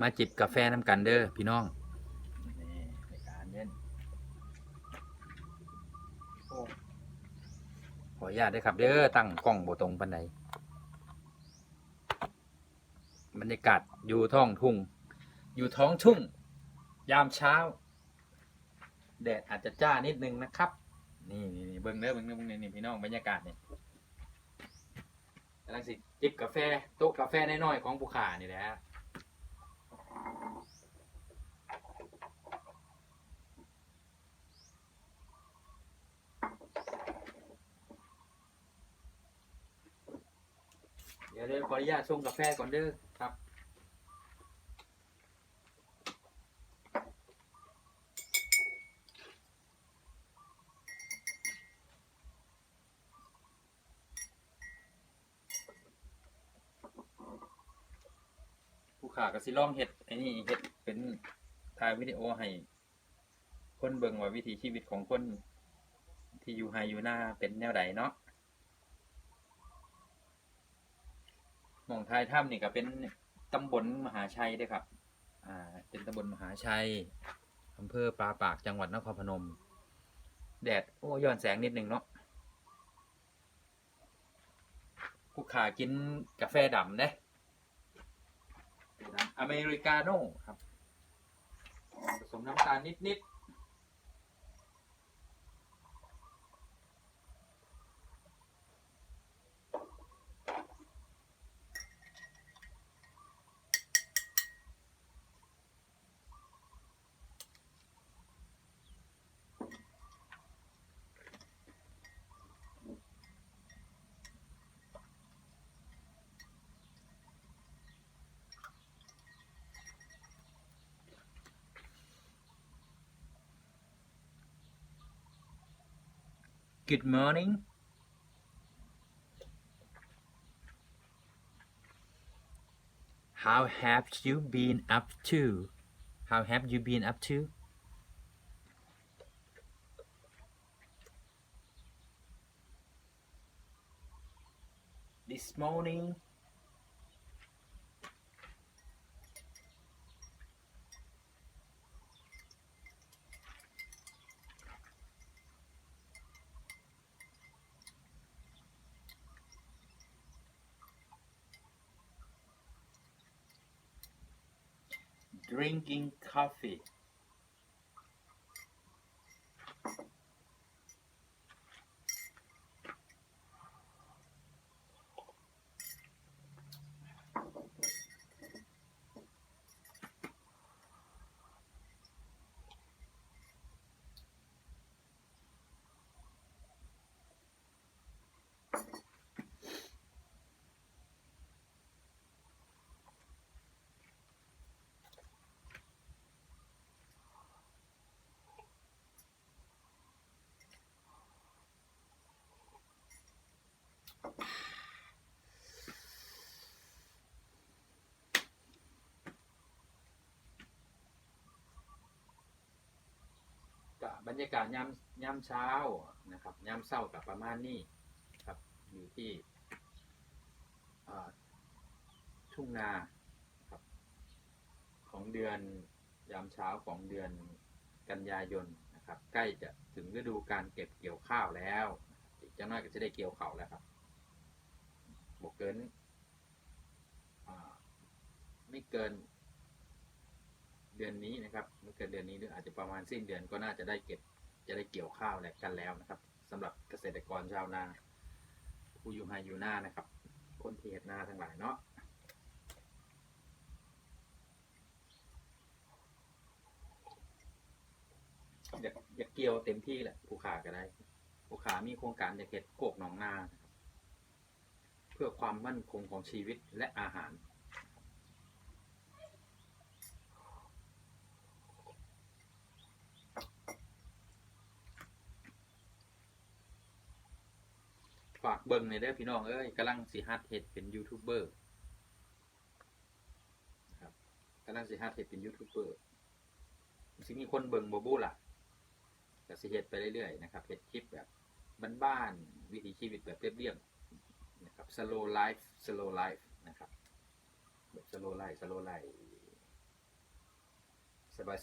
มาจิบกาแฟน้ำกันเด้อพี่น้องนี่ในการเย็นโอ้ขออนุญาตด้วยครับ เด้อตั้งกล้องบ่ตรงปันใดบรรยากาศอยู่ท้องทุ่ง อยู่ท้องทุ่ง ยามเช้า แดดอาจจะจ้านิดนึงนะครับ นี่นี่นี่เบิ้งเด้อเบิ้งเด้อเบิ้งเด้อนี่พี่น้องบรรยากาศนี่กำลังสิจิบกาแฟโต๊ะกาแฟน้อยๆของผู้ขานี่แหละ ดี๋ยวเดี๋ยวขออนุญาตส่งกาแฟก่อนเด้อครับ ผู้ขาก็สิลองเฮ็ดไอ้นี่เฮ็ดเป็นถ่ายวิดีโอให้คนเบิ่งว่าวิถีชีวิตของคนที่อยู่ไฮอยู่หน้าเป็นแนวใดเนาะ หมองทายถ้ำนี่ก็เป็นตำบลมหาชัยเด้วยครับ อ่า เป็นตำบลมหาชัยอำเภอปราปากจังหวัดนครพนม แดดโอ้ย้อนแสงนิดนึงเนาะผู้ขากินกาแฟดำเด้อเมริกาโน่ครับ ผสมน้ำตาลนิดๆ Good morning. How have you been up to? How have you been up to? This morning drinking coffee บรรยากาศยามยามเช้านะครับยามเช้ากับประมาณนี้ครับอยู่ที่อ่าทุ่งนาครับของเดือนยามเช้าของเดือนกันยายนนะครับใกล้จะถึงฤดูการเก็บเกี่ยวข้าวแล้วอีกจะน้อยก็จะได้เกี่ยวเขาแล้วครับบวกเกินไม่เกิน เดือนนี้นะครับไม่เกินเดือนนี้หรืออาจจะประมาณสิ้นเดือนก็น่าจะได้เก็บจะได้เกี่ยวข้าวแหล้วกันแล้วนะครับสำหรับเกษตรกรชาวนาผู้อยู่ไฮอยู่หน้านะครับ คนที่เห็ดนาทั้งหลายเนาะอยากอยากเกี่ยวเต็มที่แหละผู้ขาก็ได้ผู้ขามีโครงการอยากเห็ดโกกหนองนา เพื่อความมั่นคงของชีวิตและอาหาร ฝากเบิ่งในอยเด้อพี่น้องเอ้ยกำลังสิฮัดเฮ็ดเป็นยูทูบเบอร์ครับกำลังสิฮัดเฮ็ดเป็นยูทูบเบอร์สิมีคนเบิ่งบ่บูล่ะก็สิเฮ็ดไปเรื่อยๆนะครับเฮ็ดคลิปแบบบ้านๆวิถีชีวิตแบบเรียบๆนะครับ slow life slow life นะครับแบบ slow life slow life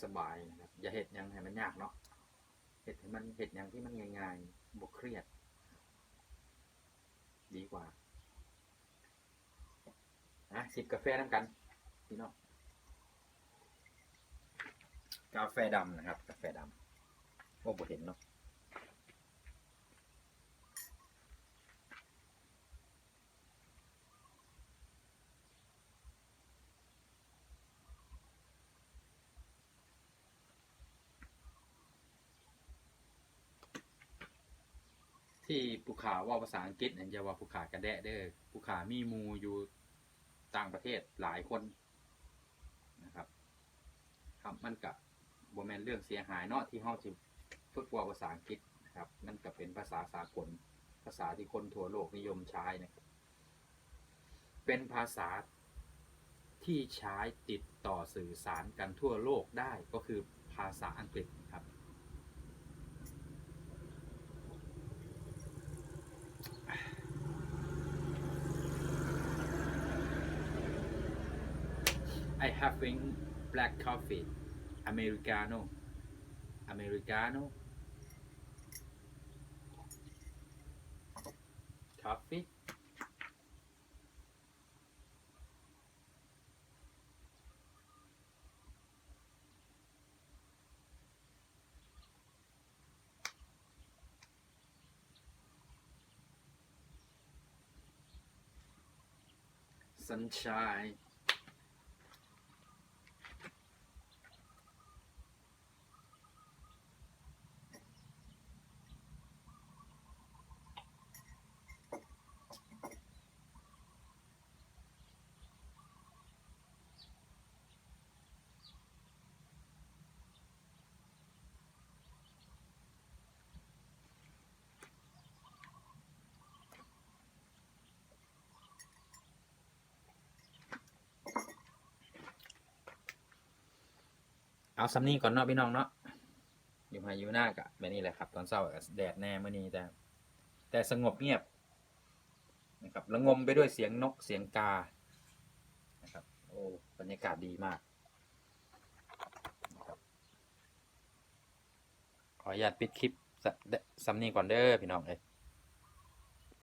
สบายๆนะครับอย่าเห็ดยังให้มันยากเนาะเห็ดให้มันเห็ดยังที่มันง่ายๆบวเครียด ดีกว่าอะสิบกาแฟน้ำกันพี่น้องกาแฟดำนะครับ กาแฟดำว่าบ่เห็นเนาะ ที่ภูขาว่าภาษาอังกฤษเนี่ยจะว่าภูขากระแดะเด้อภูขามีมูอยู่ต่างประเทศหลายคนนะครับครับมันกับบแมนเรื่องเสียหายเนาะที่เฮาสิฝึกว่าภาษาอังกฤษนะครับมันก็เป็นภาษาสากลภาษาที่คนทั่วโลกนิยมใช้นะครับเป็นภาษาที่ใช้ติดต่อสื่อสารกันทั่วโลกได้ก็คือภาษาอังกฤษครับ I having black coffee. Americano. Americano. Coffee. Sunshine เอาซัมนี่ก่อนเนาะพี่น้องเนาะอยู่ไฮอยู่หน้ากะแบบนี้แหละครับ ตอนเช้าก็แดดแน่เมื่อนี้แต่ แต่สงบเงียบนะครับระงมไปด้วยเสียงนกเสียงกานะครับโอ้บรรยากาศดีมากขออนุญาตปิดคลิปซัมนี่ก่อนเด้อพี่น้องเอ้ย